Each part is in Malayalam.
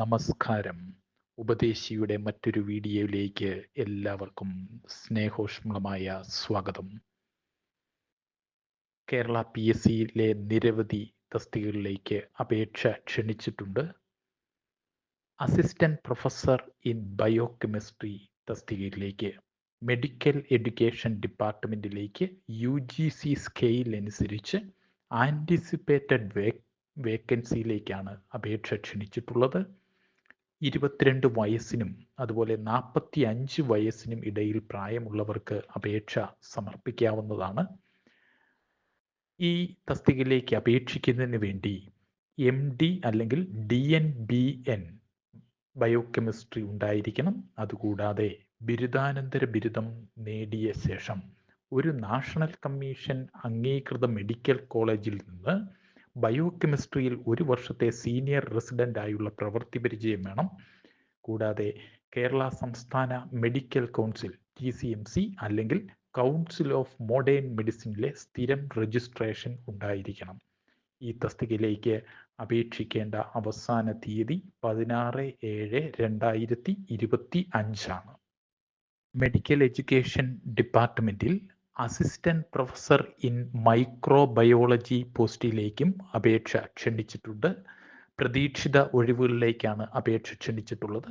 നമസ്കാരം. ഉപദേശിയുടെ മറ്റൊരു വീഡിയോയിലേക്ക് എല്ലാവർക്കും സ്നേഹോഷ്മളമായ സ്വാഗതം. കേരള പി എസ് സിയിലെ നിരവധി തസ്തികകളിലേക്ക് അപേക്ഷ ക്ഷണിച്ചിട്ടുണ്ട്. Assistant professor in biochemistry തസ്തികയിലേക്ക് മെഡിക്കൽ എഡ്യൂക്കേഷൻ ഡിപ്പാർട്ട്മെന്റിലേക്ക് യു ജി സി സ്കെയിൽ അനുസരിച്ച് ആന്റിസിപ്പേറ്റഡ് വേക്കൻസിയിലേക്കാണ് അപേക്ഷ ക്ഷണിച്ചിട്ടുള്ളത്. ഇരുപത്തിരണ്ട് വയസ്സിനും അതുപോലെ നാൽപ്പത്തി അഞ്ച് വയസ്സിനും ഇടയിൽ പ്രായമുള്ളവർക്ക് അപേക്ഷ സമർപ്പിക്കാവുന്നതാണ്. ഈ തസ്തികയിലേക്ക് അപേക്ഷിക്കുന്നതിന് വേണ്ടി എം ഡി അല്ലെങ്കിൽ D N B in biochemistry ഉണ്ടായിരിക്കണം. അതുകൂടാതെ ബിരുദാനന്തര ബിരുദം നേടിയ ശേഷം ഒരു നാഷണൽ കമ്മീഷൻ അംഗീകൃത മെഡിക്കൽ കോളേജിൽ നിന്ന് ബയോകെമിസ്ട്രിയിൽ ഒരു വർഷത്തെ സീനിയർ റെസിഡന്റ് ആയുള്ള പ്രവൃത്തി പരിചയം വേണം. കൂടാതെ കേരള സംസ്ഥാന medical council T C M C അല്ലെങ്കിൽ കൗൺസിൽ ഓഫ് മോഡേൺ മെഡിസിനിലെ സ്ഥിരം രജിസ്ട്രേഷൻ ഉണ്ടായിരിക്കണം. ഈ തസ്തികയിലേക്ക് അപേക്ഷിക്കേണ്ട അവസാന തീയതി പതിനാറ് ഏഴ് രണ്ടായിരത്തി ഇരുപത്തി അഞ്ചാണ്. മെഡിക്കൽ എഡ്യൂക്കേഷൻ ഡിപ്പാർട്ട്മെന്റിൽ അസിസ്റ്റന്റ് പ്രൊഫസർ ഇൻ മൈക്രോബയോളജി പോസ്റ്റിലേക്കും അപേക്ഷ ക്ഷണിച്ചിട്ടുണ്ട്. പ്രതീക്ഷിത ഒഴിവുകളിലേക്കാണ് അപേക്ഷ ക്ഷണിച്ചിട്ടുള്ളത്.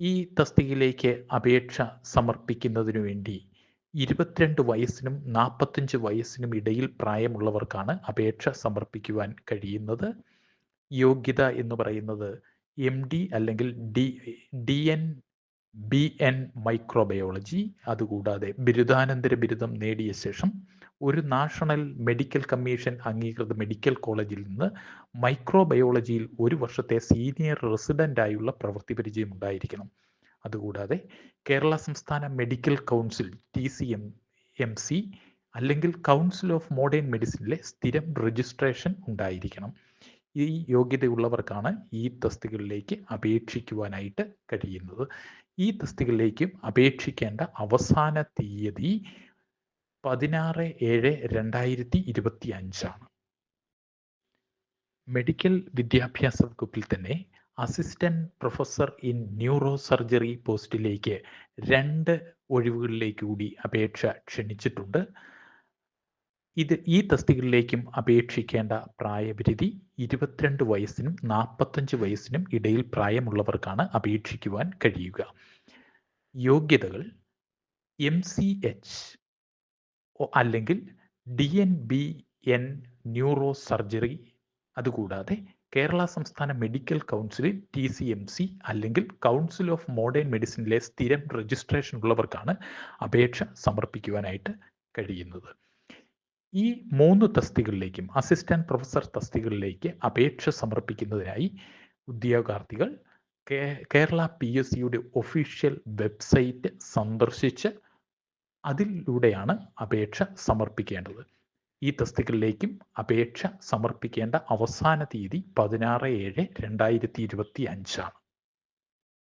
ഈ തസ്തികയിലേക്ക് അപേക്ഷ സമർപ്പിക്കുന്നതിനു വേണ്ടി ഇരുപത്തിരണ്ട് വയസ്സിനും നാൽപ്പത്തഞ്ച് വയസ്സിനും ഇടയിൽ പ്രായമുള്ളവർക്കാണ് അപേക്ഷ സമർപ്പിക്കുവാൻ കഴിയുന്നത്. യോഗ്യത എന്ന് പറയുന്നത് എം ഡി അല്ലെങ്കിൽ D D N B in microbiology അതുകൂടാതെ ബിരുദാനന്തര ബിരുദം നേടിയ ശേഷം ഒരു നാഷണൽ മെഡിക്കൽ കമ്മീഷൻ അംഗീകൃത മെഡിക്കൽ കോളേജിൽ നിന്ന് മൈക്രോബയോളജിയിൽ ഒരു വർഷത്തെ സീനിയർ റെസിഡന്റ് ആയുള്ള പ്രവൃത്തി പരിചയം ഉണ്ടായിരിക്കണം അതുകൂടാതെ കേരള സംസ്ഥാന medical council T C M M C അല്ലെങ്കിൽ കൗൺസിൽ ഓഫ് മോഡേൺ മെഡിസിനിലെ സ്ഥിരം രജിസ്ട്രേഷൻ ഉണ്ടായിരിക്കണം. ഈ യോഗ്യതയുള്ളവർക്കാണ് ഈ തസ്തികളിലേക്ക് അപേക്ഷിക്കുവാനായിട്ട് കഴിയുന്നത്. ഈ തസ്തികളിലേക്കും അപേക്ഷിക്കേണ്ട അവസാന തീയതി പതിനാറ് ഏഴ് രണ്ടായിരത്തി ഇരുപത്തി അഞ്ചാണ് മെഡിക്കൽ വിദ്യാഭ്യാസ വകുപ്പിൽ തന്നെ assistant professor in neurosurgery പോസ്റ്റിലേക്ക് രണ്ട് ഒഴിവുകളിലേക്ക് കൂടി അപേക്ഷ ക്ഷണിച്ചിട്ടുണ്ട്. ഇത് ഈ തസ്തികളിലേക്കും അപേക്ഷിക്കേണ്ട പ്രായപരിധി ഇരുപത്തിരണ്ട് വയസ്സിനും നാൽപ്പത്തഞ്ച് വയസ്സിനും ഇടയിൽ പ്രായമുള്ളവർക്കാണ് അപേക്ഷിക്കുവാൻ കഴിയുക. യോഗ്യതകൾ എം സി എച്ച് അല്ലെങ്കിൽ D N B in neurosurgery അതുകൂടാതെ കേരള സംസ്ഥാന മെഡിക്കൽ കൗൺസിലിൽ ടി സി എം സി അല്ലെങ്കിൽ കൗൺസിൽ ഓഫ് മോഡേൺ മെഡിസിനിലെ സ്ഥിരം രജിസ്ട്രേഷൻ ഉള്ളവർക്കാണ് അപേക്ഷ സമർപ്പിക്കുവാനായിട്ട് കഴിയുന്നത്. ഈ മൂന്ന് തസ്തികളിലേക്കും അസിസ്റ്റന്റ് പ്രൊഫസർ തസ്തികളിലേക്ക് അപേക്ഷ സമർപ്പിക്കുന്നതിനായി ഉദ്യോഗാർത്ഥികൾ കേരള പി എസ് സിയുടെ ഒഫീഷ്യൽ വെബ്സൈറ്റ് സന്ദർശിച്ച് അതിലൂടെയാണ് അപേക്ഷ സമർപ്പിക്കേണ്ടത്. ഈ തസ്തികളിലേക്കും അപേക്ഷ സമർപ്പിക്കേണ്ട അവസാന തീയതി പതിനാറ് ഏഴ് രണ്ടായിരത്തി ഇരുപത്തി അഞ്ചാണ്